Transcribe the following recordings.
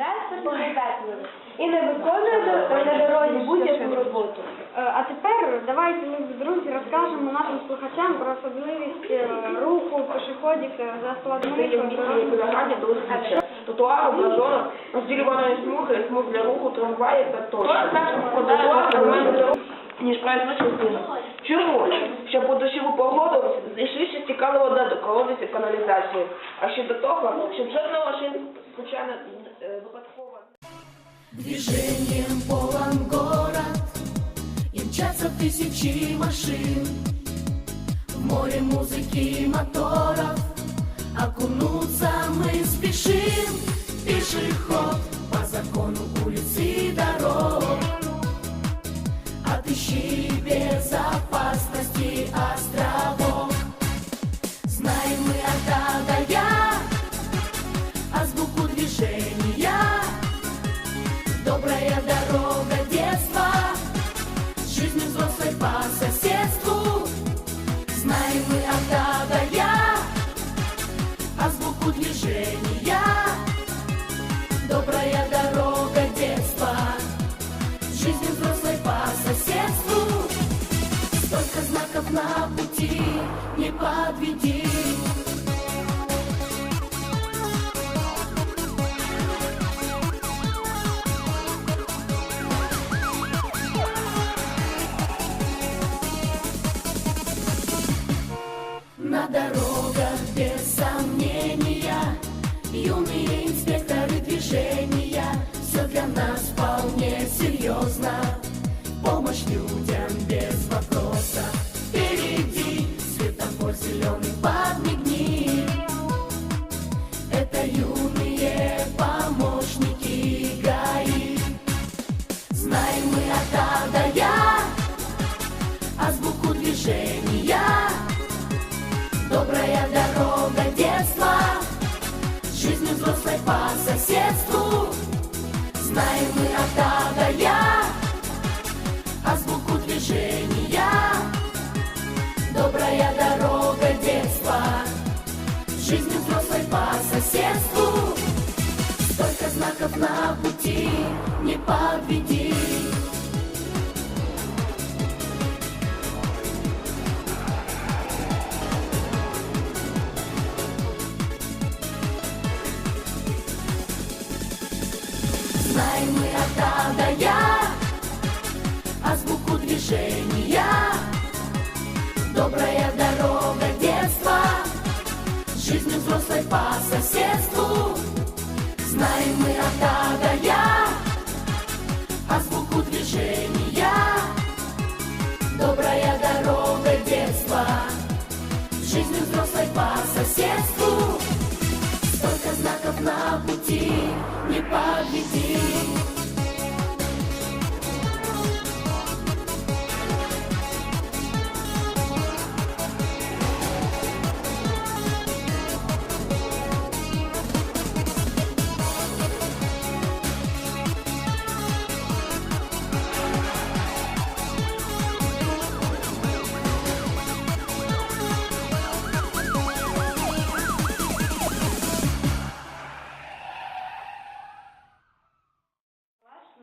транспортними засобами і не виконує на дорозі будь-яку роботу. Е, А тепер давайте ми, друзі, розкажемо нашим слухачам про особливість е, руху пішоходів за до узбіччя, тротуару, газону, розділюваної смуги, смуг для руху, трамваїв та тощо. Тротуар нормально для руху, ніж проїзна частина. Чому? Щоб у дощову погоду швидше стікала вода до колодязі каналізації. А ще до того, щоб жодна машина случайно е, випадково Движением полон город И мчатся тысячи машин. В море музыки и моторов Окунуться мы спешим. Пешеход по закону улиц и дорог. Отыщи безопасности движения. Добрая дорога детства, жизнь взрослой по соседству. Знаем мы от А до Я, азбуку движения. Добрая дорога детства, жизнь взрослой по соседству. Столько знаков на пути, не подведи. Знаем А до Я, азбуку движения. Добрая дорога детства, жизнь взрослой по соседству. Знаем мы от Я,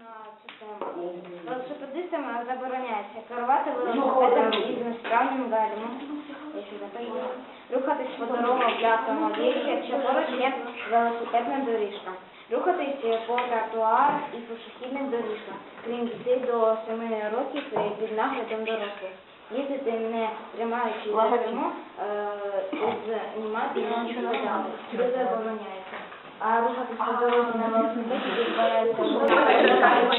на. Велосипедистам забороняється керувати велосипедом із несправним гальмом. Рухатись по дорогах для автомобілів, якщо поруч є велосипедна доріжка. Рухатись по тротуарах і пішохідним доріжкам, крім дітей до 7 років під наглядом дорослих. Їздити не тримаючи за кермо, е, знімати нічого не дали. Це забороняється. А рухатись по дорозі на велосипеді відбувається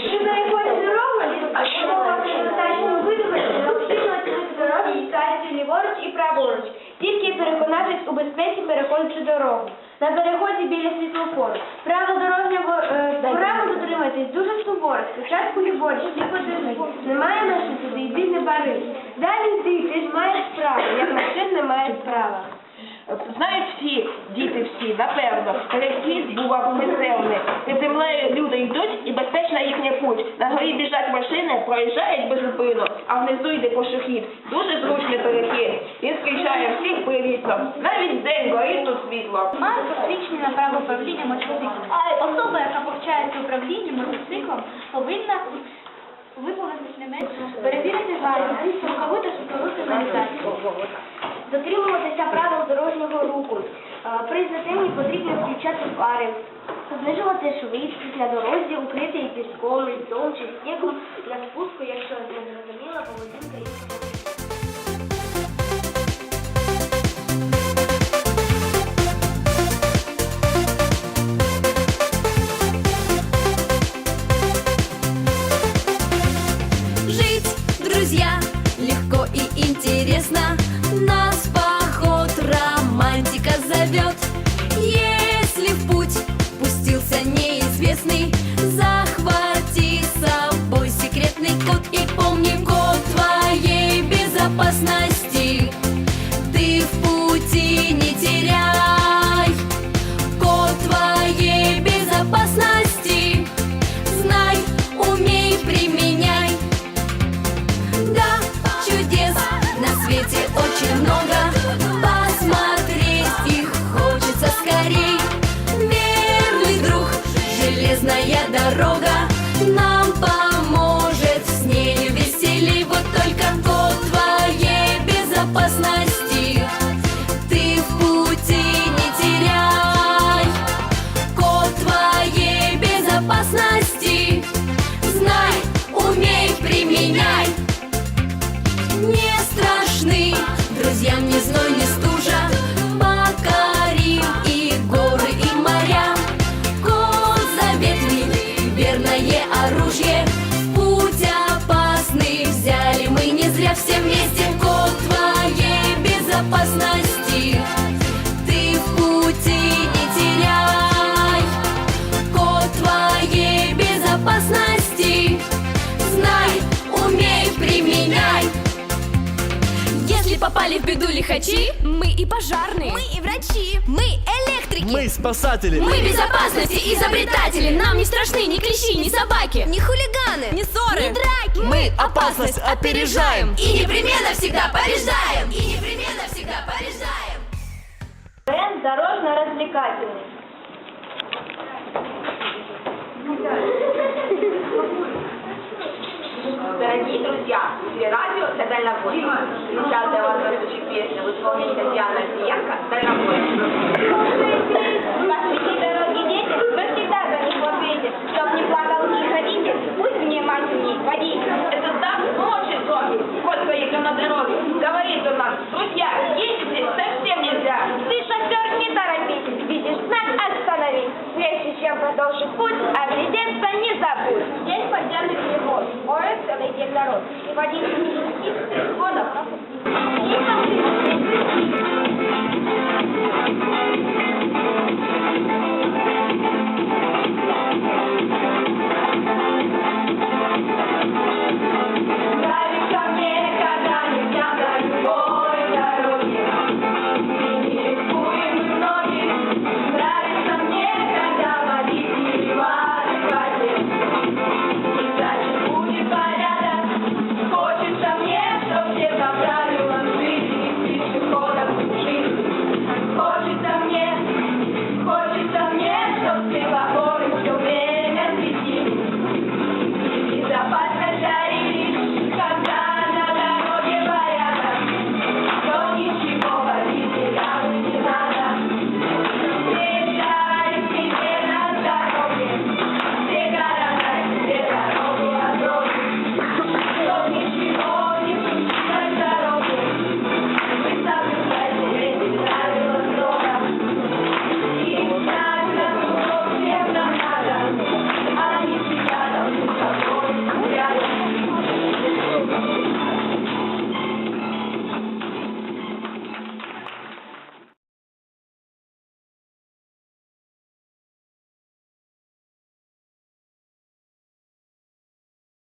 Щоб переходити дорогу, достатньо видовища, необхідно оцінити дорогу, їхати ліворуч і праворуч. Тільки переконатись у безпеці переходячи дорогу. На переході біля світлофору. Правил дорожнього е, правил дотримайтесь дуже суворо. Спочатку ліворуч, ти подивись. Немає машин туди, йди не барись. Далі ти, ти ж маєш право, як машин не маєш права. Знають всі, діти всі, напевно, перехід бував непевний. Під землею люди йдуть і безпечна їхня путь. На горі біжать машини, проїжджають без зупину, а внизу йде пошохід. Дуже зручний перехід. Він зустрічає всіх привітно. Навіть вдень горить тут світло. Має посвідчення на право управління мочовиків. Особа, яка повчає управління мотоциклом повинна виповнитись не менше, перевірити гальма, страхову та страхову сигналізацію. Дотримуватися правил дорожнього руху. Е, При затемні потрібно включати фари. Знижувати швидкість на дорозі, укритий піском, льдом чи снігом на спуску, якщо не зрозуміла поведінка безопасности попали в беду лихачи, мы и пожарные, мы и врачи, мы электрики, Мы спасатели. мы безопасности изобретатели, нам не страшны ни клещи, ни собаки, ни хулиганы, ни ссоры, ни драки. Мы опасность опережаем. и непременно всегда побеждаем, и непременно всегда побеждаем. Бренд дорожно-развлекательный. Дорогие друзья, телерадио для дальнобойщиков. Сейчас для вас прозвучит песня в исполнении Татьяны Овсиенко «Дальнобойщик». остановись. Прежде чем продолжить путь, а резидентство не забудь. Здесь подземный перевод. Море целый день народ. И в один из телефонов нас